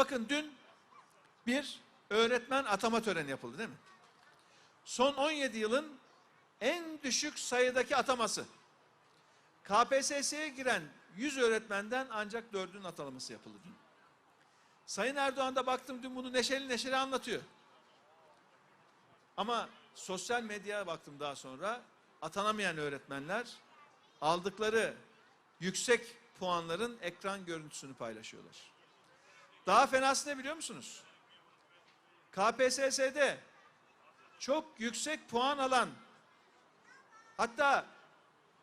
Bakın dün bir öğretmen atama töreni yapıldı değil mi? Son 17 yılın en düşük sayıdaki ataması. KPSS'ye giren 100 öğretmenden ancak 4'ün atalaması yapıldı dün. Sayın Erdoğan da baktım dün bunu neşeli neşeli anlatıyor. Ama sosyal medyaya baktım daha sonra atanamayan öğretmenler aldıkları yüksek puanların ekran görüntüsünü paylaşıyorlar. Daha fenası ne biliyor musunuz? KPSS'de çok yüksek puan alan hatta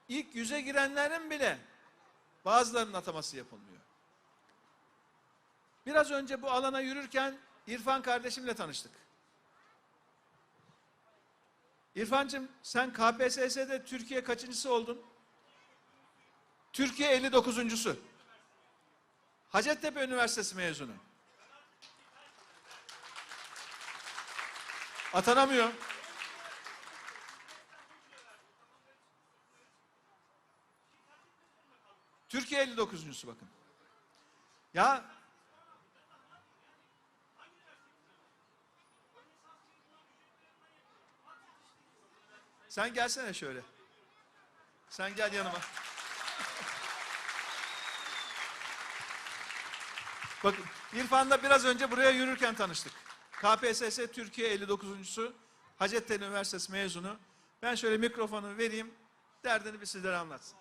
ilk yüze girenlerin bile bazılarının ataması yapılmıyor. Biraz önce bu alana yürürken İrfan kardeşimle tanıştık. İrfancığım sen KPSS'de Türkiye kaçıncısı oldun? Türkiye 59'uncusu. Hacettepe Üniversitesi mezunu. Atanamıyor. Türkiye 59'uncusu bakın. Ya Sen gelsene şöyle. Sen gel yanıma. Bakın İrfan'la biraz önce buraya yürürken tanıştık. KPSS Türkiye 59'uncusu Hacettepe Üniversitesi mezunu. Ben şöyle mikrofonu vereyim. Derdini bir sizlere anlatsın.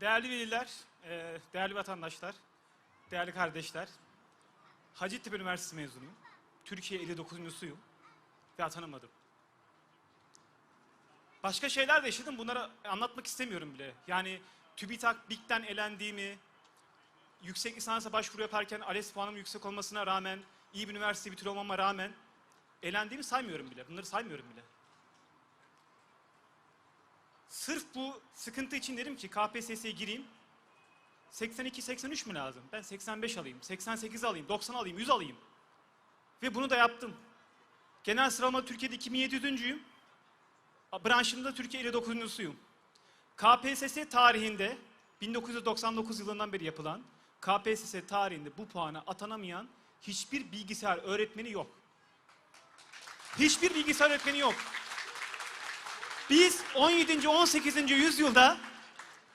Değerli veliler, e, değerli vatandaşlar, değerli kardeşler. Hacettepe Üniversitesi mezunuyum. Türkiye 59'uncusuyum ve atanamadım. Başka şeyler de yaşadım. Bunları anlatmak istemiyorum bile. Yani TÜBİTAK, BİK'ten elendiğimi, yüksek lisansa başvuru yaparken ALES puanım yüksek olmasına rağmen, iyi bir üniversite bitiriyor olmama rağmen elendiğimi saymıyorum bile. Bunları saymıyorum bile. Sırf bu sıkıntı için dedim ki KPSS'ye gireyim. 82-83 mü lazım? Ben 85 alayım, 88 alayım, 90 alayım, 100 alayım. Ve bunu da yaptım. Genel sıralama Türkiye'de 2700'üncüyüm. Branşımda Türkiye 59'uncusuyum. KPSS tarihinde 1999 yılından beri yapılan KPSS tarihinde bu puana atanamayan hiçbir bilgisayar öğretmeni yok. Hiçbir bilgisayar öğretmeni yok. Biz 17. 18. yüzyılda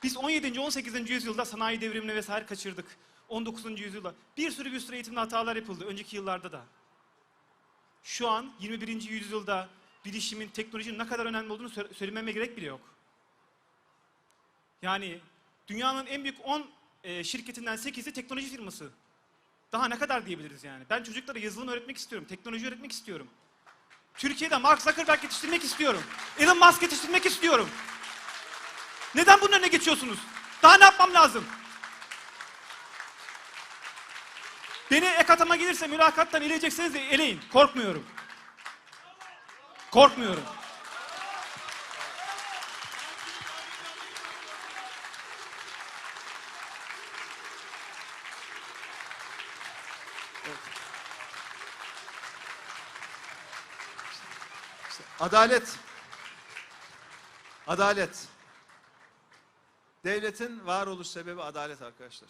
biz 17. 18. yüzyılda sanayi devrimini vesaire kaçırdık. 19. yüzyılda bir sürü bir sürü eğitimde hatalar yapıldı önceki yıllarda da. Şu an 21. yüzyılda bilişimin, teknolojinin ne kadar önemli olduğunu sö- söylememe gerek bile yok. Yani dünyanın en büyük 10 e, şirketinden 8'i teknoloji firması. Daha ne kadar diyebiliriz yani? Ben çocuklara yazılım öğretmek istiyorum, teknoloji öğretmek istiyorum. Türkiye'de Mark Zuckerberg yetiştirmek istiyorum. Elon Musk yetiştirmek istiyorum. Neden bunun önüne geçiyorsunuz? Daha ne yapmam lazım? Beni ek atama gelirse mülakattan eleyecekseniz de eleyin. Korkmuyorum. Korkmuyorum. Adalet. Adalet. Devletin varoluş sebebi adalet arkadaşlar.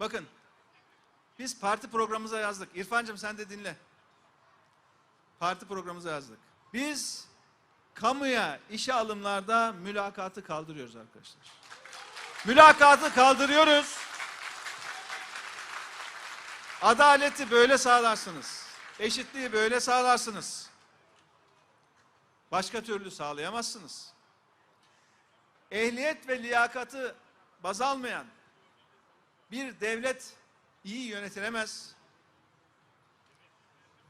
Bakın. Biz parti programımıza yazdık. İrfancığım sen de dinle. Parti programımıza yazdık. Biz kamuya işe alımlarda mülakatı kaldırıyoruz arkadaşlar. Mülakatı kaldırıyoruz. Adaleti böyle sağlarsınız. Eşitliği böyle sağlarsınız. Başka türlü sağlayamazsınız. Ehliyet ve liyakatı baz almayan bir devlet iyi yönetilemez.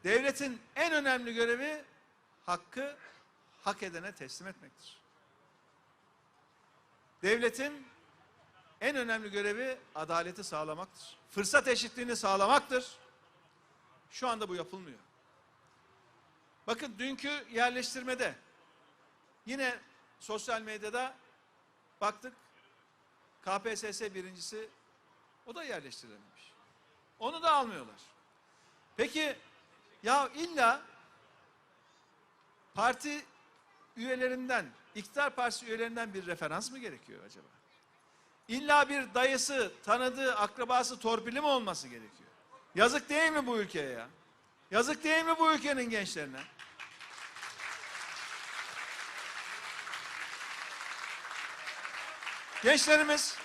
Devletin en önemli görevi hakkı hak edene teslim etmektir. Devletin en önemli görevi adaleti sağlamaktır. Fırsat eşitliğini sağlamaktır. Şu anda bu yapılmıyor. Bakın dünkü yerleştirmede yine sosyal medyada baktık KPSS birincisi o da yerleştirilememiş. Onu da almıyorlar. Peki ya illa parti üyelerinden, iktidar partisi üyelerinden bir referans mı gerekiyor acaba? İlla bir dayısı, tanıdığı, akrabası, torpili mi olması gerekiyor? Yazık değil mi bu ülkeye ya? Yazık değil mi bu ülkenin gençlerine? Gençlerimiz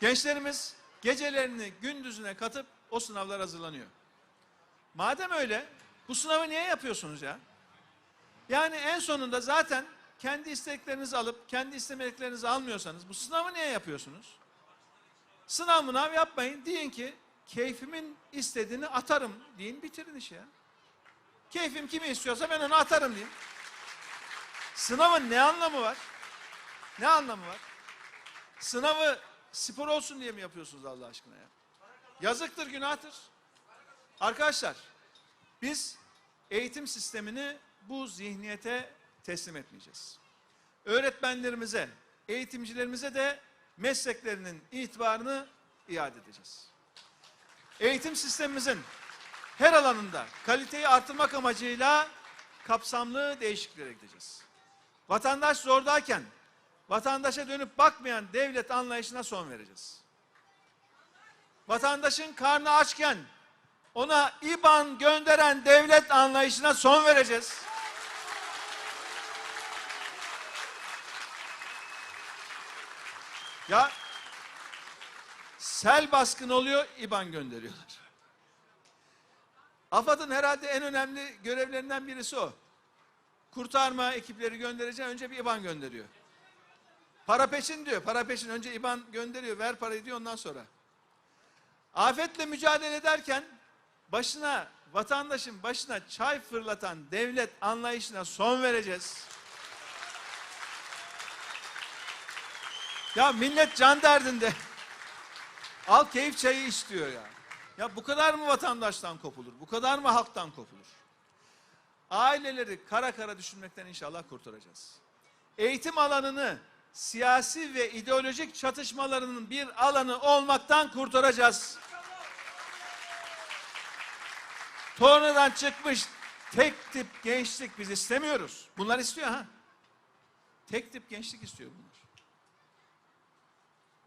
Gençlerimiz gecelerini gündüzüne katıp o sınavlar hazırlanıyor. Madem öyle bu sınavı niye yapıyorsunuz ya? Yani en sonunda zaten kendi isteklerinizi alıp kendi istemediklerinizi almıyorsanız bu sınavı niye yapıyorsunuz? Sınav mınav yapmayın. Deyin ki keyfimin istediğini atarım deyin bitirin işi ya. Keyfim kimi istiyorsa ben onu atarım deyin. Sınavın ne anlamı var? Ne anlamı var? Sınavı spor olsun diye mi yapıyorsunuz Allah aşkına ya? Yazıktır, günahtır. Arkadaşlar, biz eğitim sistemini bu zihniyete teslim etmeyeceğiz. Öğretmenlerimize, eğitimcilerimize de mesleklerinin itibarını iade edeceğiz. Eğitim sistemimizin her alanında kaliteyi artırmak amacıyla kapsamlı değişikliklere gideceğiz. Vatandaş zordayken vatandaşa dönüp bakmayan devlet anlayışına son vereceğiz. Vatandaşın karnı açken ona IBAN gönderen devlet anlayışına son vereceğiz. Ya sel baskın oluyor, IBAN gönderiyorlar. AFAD'ın herhalde en önemli görevlerinden birisi o. Kurtarma ekipleri göndereceğim, önce bir IBAN gönderiyor. Para peşin diyor, para peşin. Önce IBAN gönderiyor, ver parayı diyor ondan sonra. Afetle mücadele ederken başına, vatandaşın başına çay fırlatan devlet anlayışına son vereceğiz. Ya millet can derdinde. Al keyif çayı istiyor ya. Ya bu kadar mı vatandaştan kopulur? Bu kadar mı halktan kopulur? Aileleri kara kara düşünmekten inşallah kurtaracağız. Eğitim alanını siyasi ve ideolojik çatışmalarının bir alanı olmaktan kurtaracağız. Tornadan çıkmış tek tip gençlik biz istemiyoruz. Bunlar istiyor ha. Tek tip gençlik istiyor bunlar.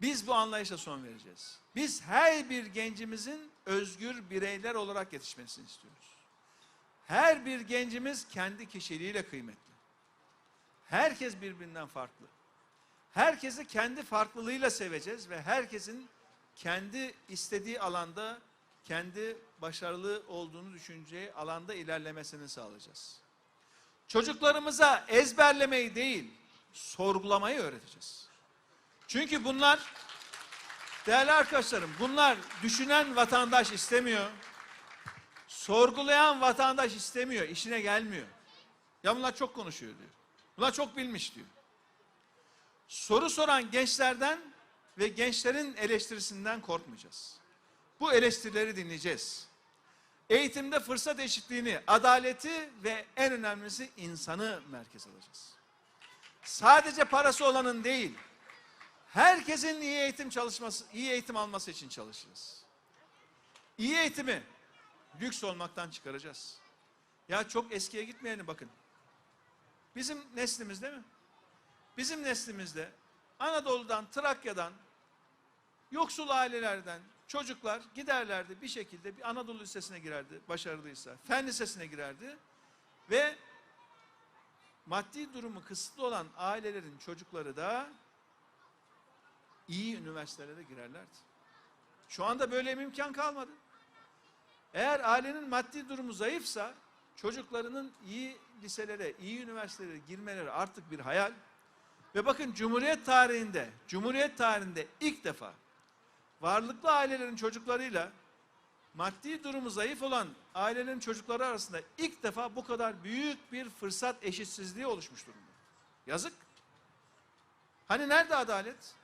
Biz bu anlayışa son vereceğiz. Biz her bir gencimizin özgür bireyler olarak yetişmesini istiyoruz. Her bir gencimiz kendi kişiliğiyle kıymetli. Herkes birbirinden farklı. Herkesi kendi farklılığıyla seveceğiz ve herkesin kendi istediği alanda, kendi başarılı olduğunu düşüneceği alanda ilerlemesini sağlayacağız. Çocuklarımıza ezberlemeyi değil, sorgulamayı öğreteceğiz. Çünkü bunlar değerli arkadaşlarım bunlar düşünen vatandaş istemiyor. Sorgulayan vatandaş istemiyor, işine gelmiyor. Ya bunlar çok konuşuyor diyor. Bunlar çok bilmiş diyor. Soru soran gençlerden ve gençlerin eleştirisinden korkmayacağız. Bu eleştirileri dinleyeceğiz. Eğitimde fırsat eşitliğini, adaleti ve en önemlisi insanı merkez alacağız. Sadece parası olanın değil, herkesin iyi eğitim çalışması, iyi eğitim alması için çalışacağız. İyi eğitimi lüks olmaktan çıkaracağız. Ya çok eskiye gitmeyelim bakın. Bizim neslimiz değil mi? Bizim neslimizde Anadolu'dan, Trakya'dan, yoksul ailelerden çocuklar giderlerdi bir şekilde bir Anadolu Lisesi'ne girerdi başarılıysa. Fen Lisesi'ne girerdi ve maddi durumu kısıtlı olan ailelerin çocukları da iyi üniversitelere girerlerdi. Şu anda böyle bir imkan kalmadı. Eğer ailenin maddi durumu zayıfsa çocuklarının iyi liselere, iyi üniversitelere girmeleri artık bir hayal. Ve bakın Cumhuriyet tarihinde, Cumhuriyet tarihinde ilk defa varlıklı ailelerin çocuklarıyla maddi durumu zayıf olan ailelerin çocukları arasında ilk defa bu kadar büyük bir fırsat eşitsizliği oluşmuş durumda. Yazık. Hani nerede adalet?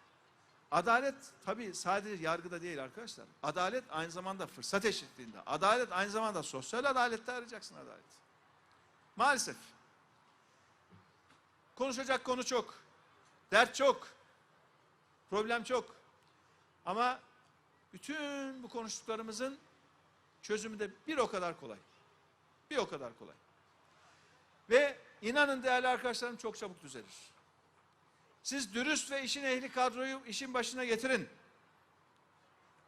Adalet tabii sadece yargıda değil arkadaşlar. Adalet aynı zamanda fırsat eşitliğinde. Adalet aynı zamanda sosyal adalette arayacaksın adalet. Maalesef. Konuşacak konu çok. Dert çok. Problem çok. Ama bütün bu konuştuklarımızın çözümü de bir o kadar kolay. Bir o kadar kolay. Ve inanın değerli arkadaşlarım çok çabuk düzelir. Siz dürüst ve işin ehli kadroyu işin başına getirin.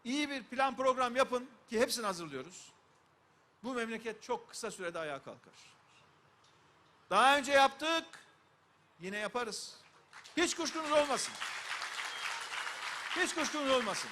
İyi bir plan program yapın ki hepsini hazırlıyoruz. Bu memleket çok kısa sürede ayağa kalkar. Daha önce yaptık, yine yaparız. Hiç kuşkunuz olmasın. Hiç kuşkunuz olmasın.